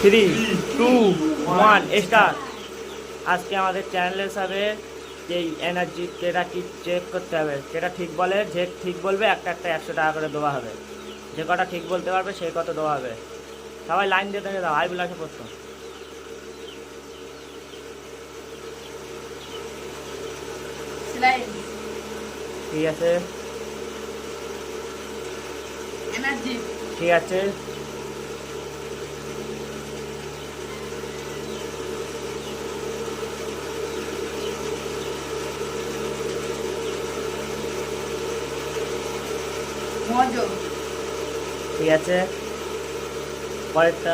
Three two one star আজকে আমাদের চ্যানেলের হিসাবে যে এনার্জি যেটা কি চেক করতে হবে সেটা ঠিক বলে যে ঠিক বলবে একটা একটা একশো টাকা করে দেওয়া হবে। যে কটা ঠিক বলতে পারবে সেই কত দেওয়া হবে। সবাই লাইন দিয়ে দেখে দাও আই বিলাসে প্রথম ঠিক আছে। ঠিক আছে। মজো। ঠিক আছে? পরেরটা।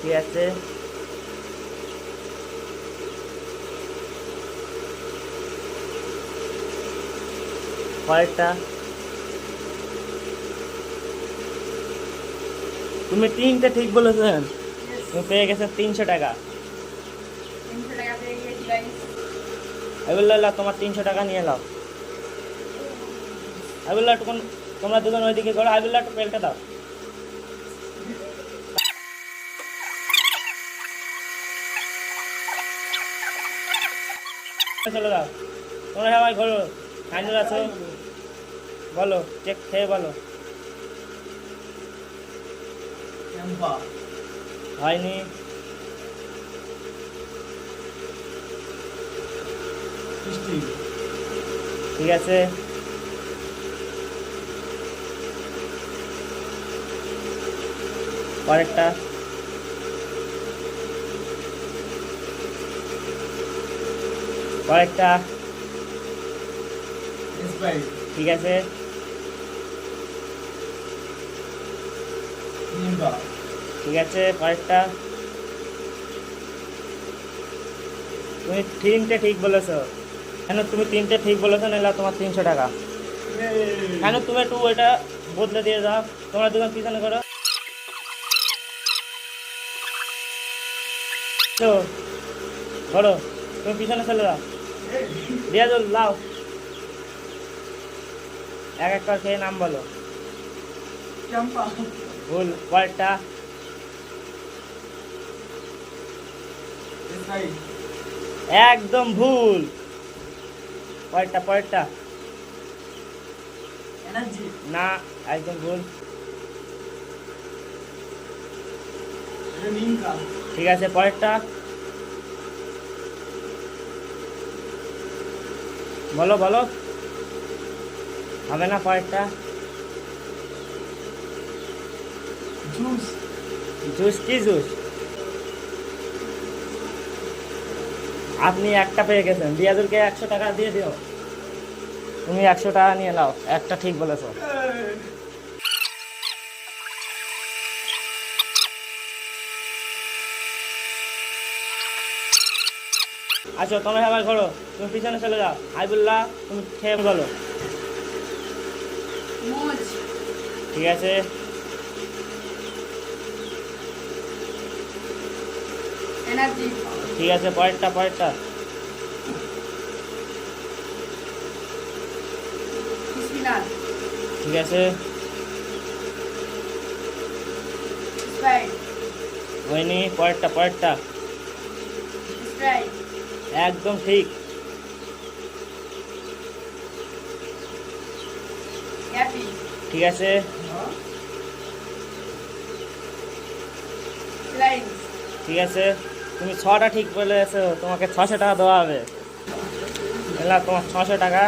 ঠিক আছে? পরেরটা। তুমি তিনটে ঠিক বলেছেন তুমি পেয়ে গেছেন তিনশো টাকা। আবুল্লাহ তোমার তিনশো টাকা নিয়ে নাও। আবুল্লাহ একটু তোমরা দুজন ওইদিকে করো আবুল্লাহ একটু পেলটা দাও। চলে দাও। তোমরা সবাই ঘোরো। ফাইনাল আছো? বলো চেক খেয়ে বলো। হয়নি। ঠিক আছে। পরেরটা। পরেরটা। ঠিক আছে। ঠিক আছে, পরেরটা। তুমি তিনটে ঠিক বলেছ। কেন তুমি তিনটে ঠিক বলেছ, নাহলে তোমার তিনশো টাকা। কেন তুমি একটু ওইটা বদলে দিয়ে দাও। তোমরা দুজন পিছনে করো? তো করো তুমি পিছনে চলে যাও। দাও লাও। এক এক করে নাম বলো। ভুল একদম ভুল। পরেরটা পরেরটা না একদম ভুল। ঠিক আছে পরেরটা। বলো বলো। হবে না পরেরটা? জুস। জুস কি জুস? আপনি একটা পেয়ে গেছেন। দিয়াদুলকে একশো টাকা দিয়ে দিও। তুমি একশো টাকা নিয়ে নাও। একটা ঠিক বলেছ। আচ্ছা তুমি আবার ঘোরো। তুমি পিছনে চলে যাও। আইবুল্লাহ তুমি খেয়ে বলো। ঠিক আছে। ঠিক আছে পরেরটা পরেরটা। ঠিক আছে। হয়নি পরেরটা পরেরটা। একদম ঠিক। ঠিক আছে। ঠিক আছে। তুমি ছটা ঠিক বলে বলেছ তোমাকে ছশো টাকা দেওয়া হবে। তোমার ছশো টাকা।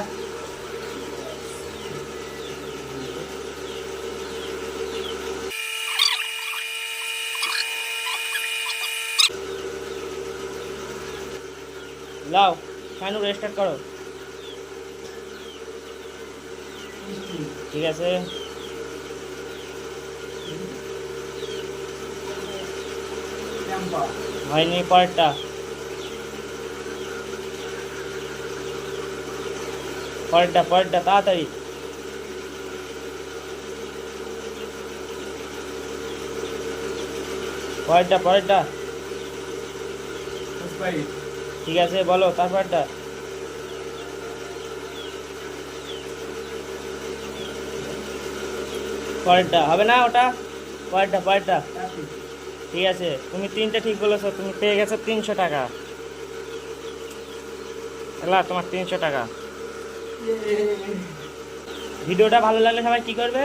লাও শানু রেস্টার্ট করো ঠিক আছে চম্পা হয়নি পরেরটা পরেরটা পরেরটা তাড়াতাড়ি পরেরটা পরেরটা স্প্রাইট ঠিক আছে, বলো, তারপরটা? পরেরটা, হবে না ওটা? পরেরটা পরেরটা। ঠিক আছে, তুমি তিনটে ঠিক বলেছ, তুমি পেয়ে গেছো তিনশো টাকা। এলা, তোমার তিনশো টাকা। ভিডিওটা ভালো লাগলে সবাই কি করবে?